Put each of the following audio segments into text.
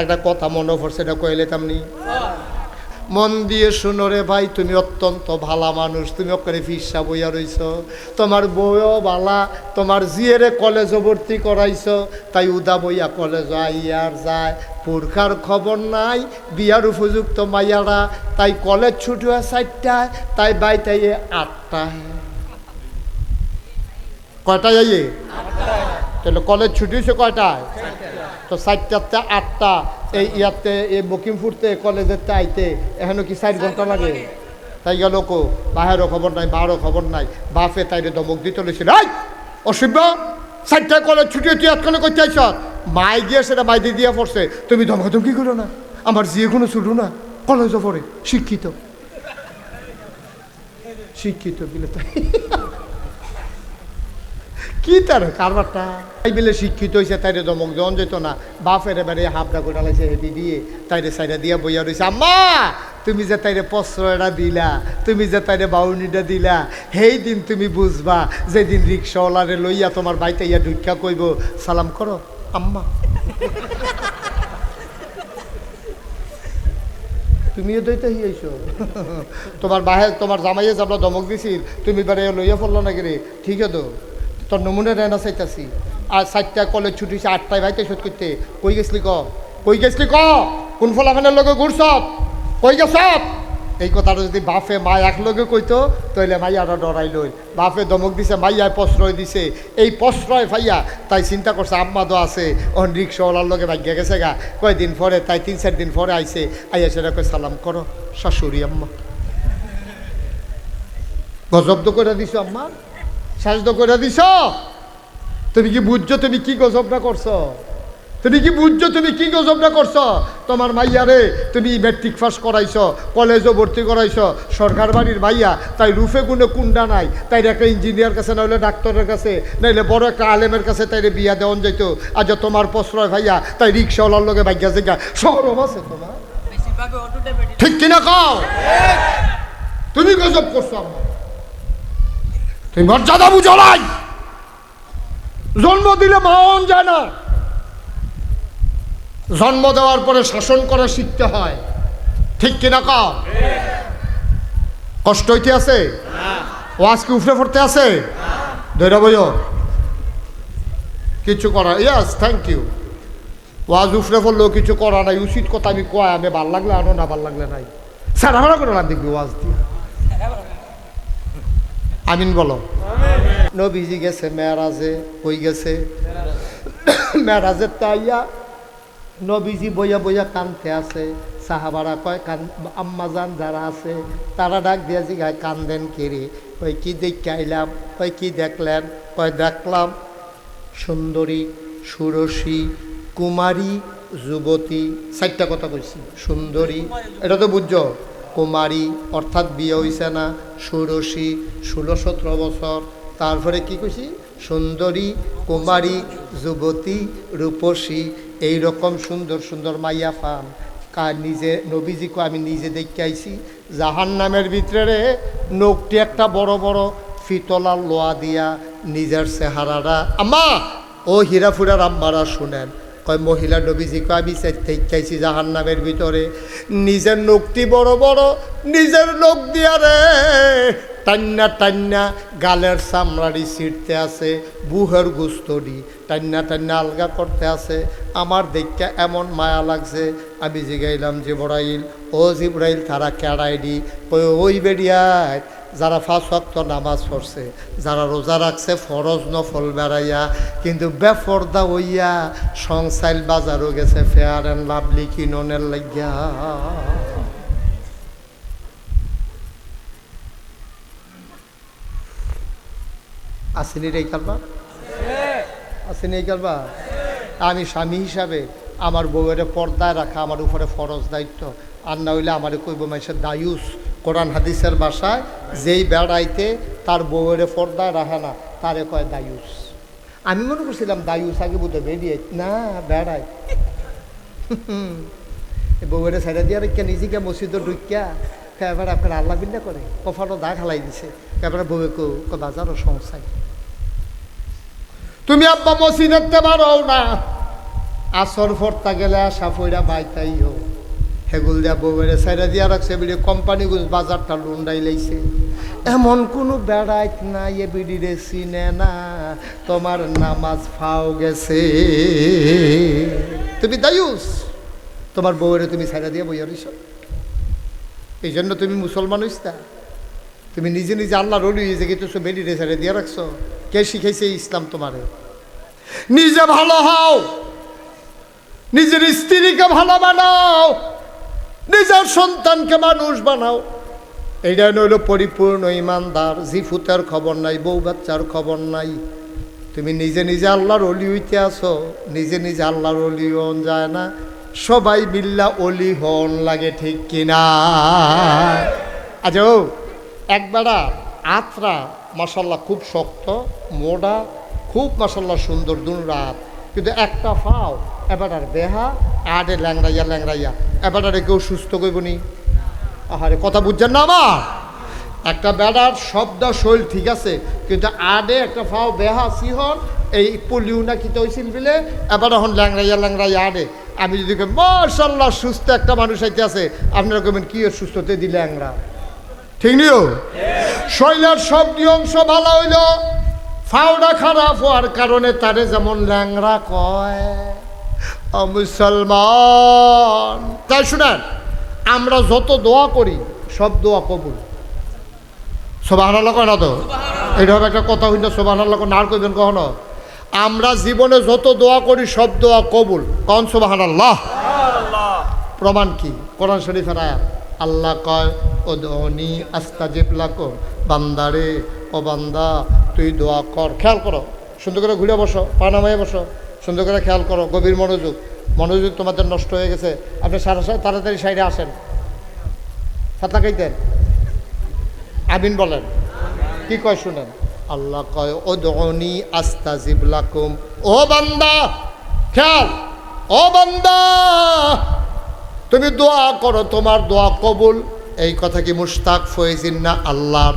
একটা কথা মনে পড়ছে, এটা কইলে তেমনি মন দিয়ে শুনো রে ভাই, তুমি অত্যন্ত ভালা মানুষ, তুমি ওখানে ফিসা বইয়া রইছ। তোমার বইও বালা তোমার জিয়েরে কলেজে ভর্তি করাইছ, তাই উদা বইয়া কলেজ আইয়ার যায়। পুরখার খবর নাই, বিয়ার উপযুক্ত মাইয়ারা, তাই কলেজ ছুটি হয় চারটায়, তাই বাইতাই আটটায়। কয়টায় আইয়ে? তাহলে কলেজ ছুটি হয়েছে কয়টায়? তো চারটাতে আটটা, এই ইয়াতে, এই বকিমপুরতে, কলেজের আইতে, এখনও কি চার ঘণ্টা লাগে? তাই গেল কো, বাহেরও খবর নাই বাহারও খবর নাই, বাপে তাইরে দমক দিতে লেছিল অসভ্য চারটায় কলেজ ছুটি তুই এতক্ষণে করতে আইস মাই গিয়ে সেটা মাই দিয়ে দিয়া পড়ছে, তুমি ধমকাধমকি করো না, আমার যে কোনো ছুটু না কলেজে পড়ে, শিক্ষিত। শিক্ষিত বিলে তাই? কি তার কারবারটা? তাই বেলে শিক্ষিত হয়েছে তাইরে দমক জন যেত না। বাপের এবারে হাফডা করে লাইছে হেবি দিয়ে তাইরে সাইডা দিয়া বইয়া রয়েছে আম্মা, তুমি যে তাইরে প্রশ্রয়টা দিলা, তুমি যে তাইরে বাউনিটা দিলা সেই দিন তুমি বুঝবা, যেদিন রিক্সাওয়ালারে লইয়া তোমার বাইতে ইয়া ঢুকা কইব, সালাম করো, আম্মা। তুমিও দইতে হিয়েছো তোমার বাহে, তোমার জামাইয়ে যাবলা দমক দিছিল, তুমি বারে লইয়া পড়ল নাকি রে? ঠিক আছে তোর নমুনা রেনা চাইতাছি। আর চারটা কলেজ ছুটি আটটায় ভাইতে শোধ করতে। কই গেছলি ক? কই গেছলি ক? কোন ফলাফানের লগে ঘুরছত কই গেছত এই কথাটা যদি বাপে মা এক লগে কইতো তাহলে মাইয়ারা ডরাই লই বাপে দমক দিছে মাইয়ায় প্রশ্রয় দিছে। এই প্রশ্রয় ভাইয়া তাই চিন্তা করছে, আম্মা তো আছে। অন রিক্সাওয়ালার লগে ভাগ্যা গেছে গা। কয়দিন পরে, তাই তিন, চার দিন পরে আইছে। আইয়া সেটা কই সালাম করো, শাশুড়ি আম্মা। গজব তো করে দিছো, আম্মা। সাহায্য করে দিছ? তুমি কি বুঝছ তুমি কি গজবটা করছ? তুমি কি বুঝছ তুমি কি গজবটা করছ? তোমার মাইয়ারে তুমি মেট্রিক পাস করাইছ কলেজও ভর্তি করাইছ সরকার বাড়ির মাইয়া তাই রুফে গুনে কুন্ডা নাই তাই একটা ইঞ্জিনিয়ার কাছে নাহলে ডাক্তারের কাছে নাইলে বড় একটা আলেমের কাছে তাইরে বিয়া দেওয়ান যাইতো। আজ তোমার প্রশ্রয় ভাইয়া তাই রিক্সাওয়ালার লগে ভাগ্যা জিজ্ঞা সরম আছে তোমার ঠিক কিনা কও? তুমি গজব করছ আমার তুমি মর্যাদা বুঝো নাই। জন্ম দিলে মাওন যায় না। জন্ম দেওয়ার পরে শাসন করা শিখতে হয়। ঠিক কিনা কষ্ট হইতে আছে? ওয়াজ কি উফরে পড়তে আছে? ধৈর্য বইও কিছু করা ইয়াস থ্যাংক ইউ ওয়াজ উফরে পড়লেও কিছু করা নাই। উচিত কথা আমি কয়, আমি ভালো লাগলে আনো, না ভালো লাগলে নাই। স্যার আমরা করে না দেখবি ওয়াজ দিয়ে আমিন বলো। নবীজি গেছে মেয়ারাজে কই গেছে। মেয়ারাজের তাইয়া নবীজি বইয়া বইয়া কানতে আছে। সাহাবারা কয় কান আম্মাজান যারা আছে তারা ডাক দিয়া জিগায় কান্দেন কেড়ে ওই কি দেখে আইলাম? কই কি দেখলেন? কয় দেখলাম সুন্দরী সুরসী কুমারী যুবতী। চারটা কথা কইছি। সুন্দরী এটা তো বুঝছ? কুমারী, অর্থাৎ বিয়ে হইছে না, ষোড়শী, ষোলো, সতেরো বছর। তারপরে কি কইছি? সুন্দরী, কুমারী, যুবতী, রূপসী এই রকম সুন্দর সুন্দর মাইয়া ফান কা, নিজে, নবীজিকে আমি নিজে দেখতে আইছি। জাহান নামের ভিতরে নোকটি একটা বড় বড় ফিতলার লোয়া দিয়া নিজের চেহারাটা আম্মা, ও হীরাফুরার আম্মারা শুনেন। কয়, মহিলা নবীজি কয়, আমি চাইছি জাহান নামের ভিতরে। নিজের নখটি বড় বড়, নিজের নখ দিয়া রে। টান্না টান্না গালের চামড়ারি ছিঁড়তে আছে, বুহের গুস্তরি টান্না টান্না আলগা করতে আছে। আমার দেখতে এমন মায়া লাগছে, আমি জিগাইলাম জিবরাইল, ও জিবরাইল, তারা কেড়াই দি কই ওই বেরিয়ায় যারা ফাঁস ওয়াক্ত নামাজ পড়ছে, যারা রোজা রাখছে, ফরজ নফল বেড়াইয়া, কিন্তু বেফরদা হইয়া সংসাইল বাজারও গেছে ফেয়ার অ্যান্ড লাভলি কিননের লাগিয়া। আসেনি রে কালবা আসেনি এই কালবা আমি স্বামী হিসাবে আমার বউয়ের পর্দায় রাখা আমার উপরে ফরজ দায়িত্ব। আর না হইলে আমার কইব মানুষের দায়ুস, কোরআন হাদিসের বাসায় যেই বেড়াইতে তার বউয়ের পর্দায় রাখে না, তারে কয় দায়ুস। আমি মনে করছিলাম দায়ুস আগে বুঝে বেরিয়ে না বেড়াই বউয়ের সাইডা দিয়ে রেখে নিজেকে মসজিদে ঢুকিয়া এবার আপনার আল্লাহ বিল্লা করে? কফারও দাগ হালাই দিছে। এবার বউয়ে কো বাজারও সংসায় তুমি আব্বা মসজিদ দেখতে পারো না। আসর ফরতা গেলে আসা ফইরা বাইতাই হোক হেগুল দিয়া বউয়ের সাইডা দিয়া রাখছে বিড়ি কোম্পানিগুলো বাজারটা লুন্ডাই লাইছে। এমন কোনো বেড়াইত না এ বিড়িরে চিনে না, তোমার নামাজ ফাও গেছে। তুমি দায়ুস, তোমার বউয়ের তুমি সাইডা দিয়া বইয়া রইছ। এই জন্য তুমি মুসলমান হইস তুমি নিজে নিজে আল্লাহ রলি হয়েছে কিন্তু সব বেরিয়ে সাইডে দিয়া রাখছো। কে শিখাইছে এই ইসলাম তোমারে? নিজে ভালো হও, নিজের স্ত্রীকে ভালো বানাও। নিজের সন্তানকে মানুষ বানাও। এইটা হইল পরিপূর্ণ ইমানদার, জিফুতের খবর নাই, বউ বাচ্চার খবর নাই। তুমি নিজে নিজে আল্লাহর অলি হইতে আসো, নিজে নিজে আল্লাহর অলি হন যায় না। সবাই বিল্লা অলি হন লাগে, ঠিক কিনা? আচ্ছা ও, একবেলা আত্রা মাসাল্লাহ খুব শক্ত মোড়া খুব মাসাল্লাহ সুন্দর দুন রাত কিন্তু একটা ফাও এবার বেহা আরে ল্যাংড়াইয়া ল্যাংড়াইয়া। এবার আর কেউ সুস্থ করবনি আহারে, কথা বুঝছেন না আমার? একটা বেড়ার শব্দ শৈল ঠিক আছে, কিন্তু আডে একটা ফাও বেহা সিহন এই পলিউ না কি তৈছিল বিলে, এবার এখন ল্যাংড়াইয়া ল্যাংড়াইয়া আডে আমি যদি কই মার্শাল্লাহ সুস্থ একটা মানুষ আইতে আছে আপনারা কবেন কি সুস্থতে দিলে ল্যাংড়া? ঠিক নিও? শৈলের সব অংশ ভালো হইল। ফাওডা খারাপ হওয়ার কারণে তারে যেমন ল্যাংড়া কয়। মুসলমান। তাই শুনেন আমরা যত দোয়া করি সব দোয়া কবুল। সোবাহ কয় না তো? এটা হবে একটা কথা হইল সোবাহ নার কইবেন কখনো? আমরা জীবনে যত দোয়া করি সব দোয়া কবুল। কন সোবাহ আল্লাহ প্রমাণ কি? কোরআন শরীফের আয়াত আল্লাহ কয় ও ধনী আস্তাজিব লাকো বান্দারে ও বান্দা তুই দোয়া কর। খেয়াল করো সুন্দর করে ঘুরে বসো পানামায় বসো। সুন্দর করে খেয়াল করো গভীর মনোযোগ। মনোযোগ তোমাদের নষ্ট হয়ে গেছে। আপনি সারা তাড়াতাড়ি সাইডে আসেন। ফাতা খাইতেন আমিন বলেন। কি কয় শুনেন? আল্লাহ কয় ও ধনী আস্তাজিব লাকুম। ও বান্দা খেয়াল। ও বান্দা তুমি দোয়া করো তোমার দোয়া কবুল। এই কথা কি মুস্তাক ফয়েজিন না আল্লাহর?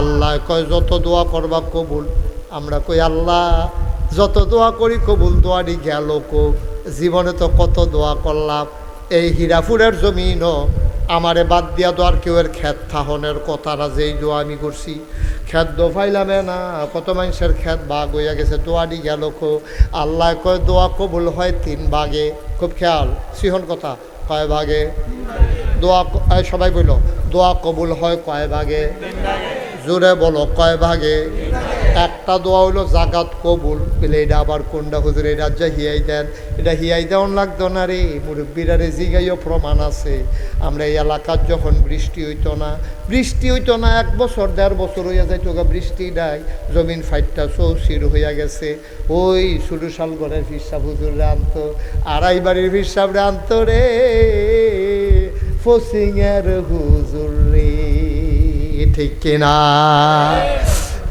আল্লাহ কয় যত দোয়া করবা কবুল। আমরা কই আল্লাহ যত দোয়া করি কবুল দোয়ারি গেল কো। জীবনে তো কত দোয়া করলাম। এই হীরাপুরের জমিনও আমারে বাদ দিয়া দোয়ার কেউ এর খ্যাত থাহনের কথা না, যেই দোয়া আমি করছি। খ্যাত দো ফাইলামে না, কত মানুষের খ্যাত বাঘ হইয়া গেছে দোয়ারি গেল কো। আল্লাহ কয়, দোয়া কবুল হয় তিন ভাগে। খুব খেয়াল, সিহন কথা, কয় ভাগে? দোয়া সবাই বলল, দোয়া কবুল হয় কয় ভাগে? জোরে বলো, কয় ভাগে? একটা দোয়া হইল জাগাত কবুল। পেলে এটা আবার কোনটা হুজুর, এটা যা হিয়াই দেন। এটা হিয়াই দেওয়ান লাগতো না রে। মুরব্বীরা রে জিগাইও প্রমাণ আছে। আমরা এই এলাকার যখন বৃষ্টি হইতো না, বৃষ্টি হইতো না, এক বছর, দেড় বছর হইয়া যাইতো বৃষ্টি নাই। জমিন ফাইটটা চৌচির হইয়া গেছে। ওই শুরু ঘরের ফিরসাব হুজুরে আনতো। আড়াই বাড়ির ফিরসাবরে আনতো রে। ফসিংয়ের হুজুর রে। ঠিক কিনা?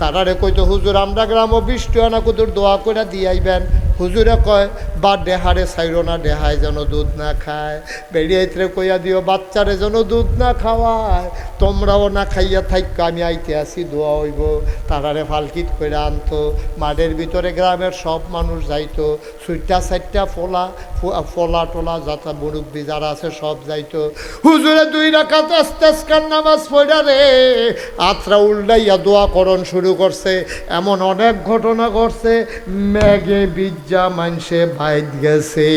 তারারে কইতো, হুজুর, আমরা গ্রাম বৃষ্টি হয় না কুতুর দোয়া করে দিয়াইবেন। হুজুরে কয়, বা ডেহারে সাইরো না ডেহায় যেন দুধ না খায়। বেরিয়াইতে কইয়া দিও, বাচ্চারে যেন দুধ না খাওয়ায়। তোমরাও না খাইয়া থাইক, আমি আইতে আসি, দোয়া হইব। তারারে ফালকিত করে আনতো। মাঠের ভিতরে গ্রামের সব মানুষ যাইতো। সুইটা সাইটটা, ফোলা ফোলা টোলা, যাতা মুরব্বী যারা আছে, সব যাইতো। হুজুরে দুই রাখাত আস্তে আস্তে নামাজ পড়া রে। আত্রা উল্ডাইয়া দোয়া করণ শুরু করছে। এমন অনেক ঘটনা ঘটছে ম্যাগে বিজ্জা মানসে বাইত গেছে।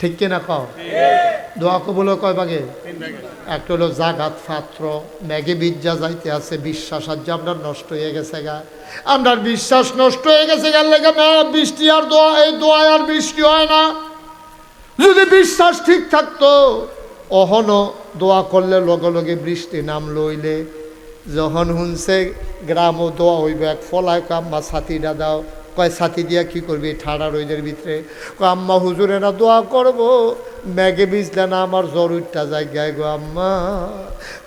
ঠিক কিনা কও? দোয়া কবুল কয় বাগে একটা হলো জাগাত পাত্র ম্যাগে বিজ্জা যাইতে আছে বিশ্বাস আজ আপনার নষ্ট হয়ে গেছে গা। আপনার বিশ্বাস নষ্ট হয়ে গেছে গা লেগে বৃষ্টি আর দোয়া এই দোয়া আর বৃষ্টি হয় না। যদি বিশ্বাস ঠিক থাকতো অহনো দোয়া করলে লগে লগে বৃষ্টি নাম লইলে। যখন শুনছে গ্রামও দোয়া হইব এক ফলায় আম্মা ছাতিটা দাও। কয় ছাতি দিয়া কি করবি? ঠাড়া রইদের ভিতরে। কয় আম্মা হুজুরেরা দোয়া করব। ম্যাগে বিজলে না আমার জ্বর জরুরটা জায়গায় গো আম্মা।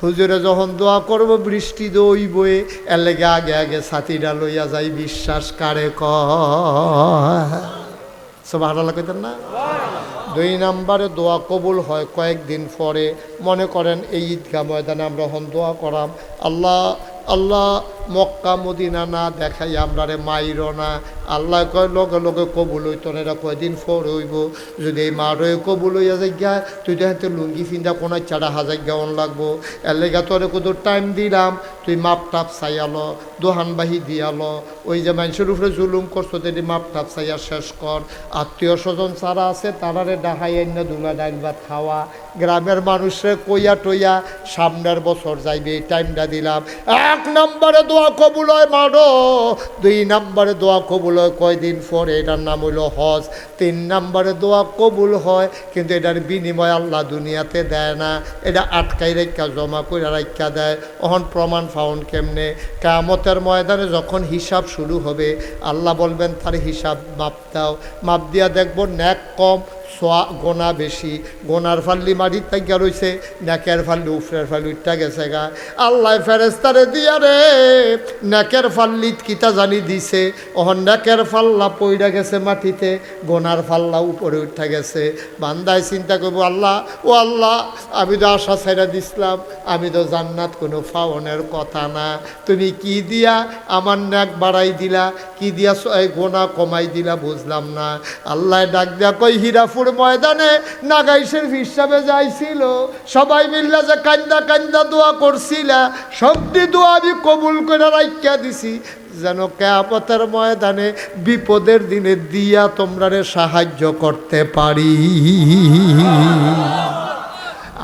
হুজুরে যখন দোয়া করব, বৃষ্টি দই বয়ে এর আগে আগে ছাতিটা লইয়া যাই, বিশ্বাস কারে কয়? সব কইতেন না? দুই নাম্বারে দোয়া কবুল হয় কয়েকদিন পরে। মনে করেন এই ঈদগাহ ময়দানে আমরা হন দোয়া করাম, আল্লাহ আল্লাহ মক্কা মদিনা না দেখাই আমরা রে মাইর না। আল্লাহ কয়, লগে লগে কবুল হইত না কয়দিন ফর হইব। যদি এই মা রয়ে কবুল হইয়া যাই গা তুই তো হাতে লুঙ্গি ফিন্দা কোনো চারা হাজার গাওন লাগবো। এর লেগা তোরে কত টাইম দিলাম, তুই মাপ টাপ চাইয়ালো দোহান বাহি দিয়ালো ওই যে মানুষের উপরে জুলুম করছ, যদি মাপ টাপ চাইয়া শেষ কর। আত্মীয় স্বজন যারা আছে, তারারে ডাহাই এনে দুলা ডাইল ভাত খাওয়া। গ্রামের মানুষরে কইয়া টইয়া সামনের বছর যাইবে, এই টাইমটা দিলাম। এক নম্বরে দোয়া কবুল হয়, মারো। দুই নম্বরে দোয়া কবুল হয়, কয়দিন পরে, এটার নাম হইল হজ। তিন নম্বরে দোয়া কবুল হয়, কিন্তু এটার বিনিময় আল্লাহ দুনিয়াতে দেয় না। এটা আটকাই রেখা জমা করে রাখা দেয়। অহন প্রমাণ ফাউন কেমনে? কামতের ময়দানে যখন হিসাব শুরু হবে, আল্লাহ বলবেন, তার হিসাব মাপ দাও। মাপ দিয়া দেখব ন্যাক কম সোয়া গোনা বেশি, গোনার ফাল্লি মাটির তাইকা রইছে, নাকের ফাল্লি উফরের ফাল্লি উঠটা গেছে গা। আল্লাহ ফেরেস্তারে দিয়া রে, নাকের ফাল্লিত কিতা জানি দিছে ওহন নাকের ফাল্লা পইরা গেছে মাটিতে, গোনার ফাল্লা উপরে উঠা গেছে। বান্দায় চিন্তা করব, আল্লাহ, ও আল্লাহ, আমি তো আশা ছেড়ে দিছিলাম, আমি তো জান্নাত কোনো ফাওনের কথা না। তুমি কি দিয়া আমার নাক বাড়াই দিলা, কি দিয়া গোনা কমাই দিলা বুঝলাম না। আল্লাহ ডাক দিয়া কই হীরাপুর ময়দানে নাগাইশের হিসাবে যাইছিল। সবাই মিল্লা যে কান্দা কান্দা দোয়া করছিলা, সবটি দোয়া আমি কবুল করে রাখিয়া দিছি। যেন ক্যাপতের ময়দানে বিপদের দিনে দিয়া তোমরা সাহায্য করতে পারি।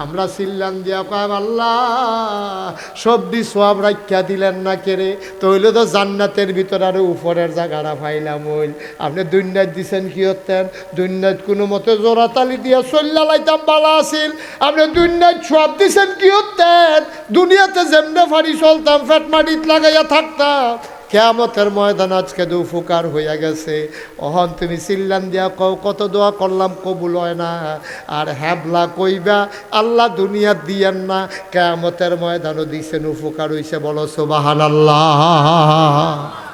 আমরা চিল্লান দিয়া কয়, আল্লাহ সবজি সব রাখিয়া দিলেন না কেরে তো হইলে তো জান্নাতের ভিতর আরও উপরের জায়গাটা পাইলাম হইল আপনি দুনিয়াত দিছেন কি হতেন দুনিয়াত কোনো মতে জোড়া তালি দিয়া চল্লা লাইতাম, বালা আছিল। আপনি দুনিয়াত সব দিছেন কি হতেন দুনিয়াতে যেমনে ফাড়ি চলতাম ফেট মাটিত লাগাইয়া থাকতাম। কেয়ামতের ময়দান আজকে দু ফুকার হইয়া গেছে। অহন তুমি চিল্লান দিয়া কও, কত দোয়া করলাম, কবুল হয় না। আর হ্যাবলা কইবা, আল্লাহ দুনিয়া দিয়েন না। কেয়ামতের ময়দানও দিছেন উপকার হইছে। বলো সোবাহান আল্লাহ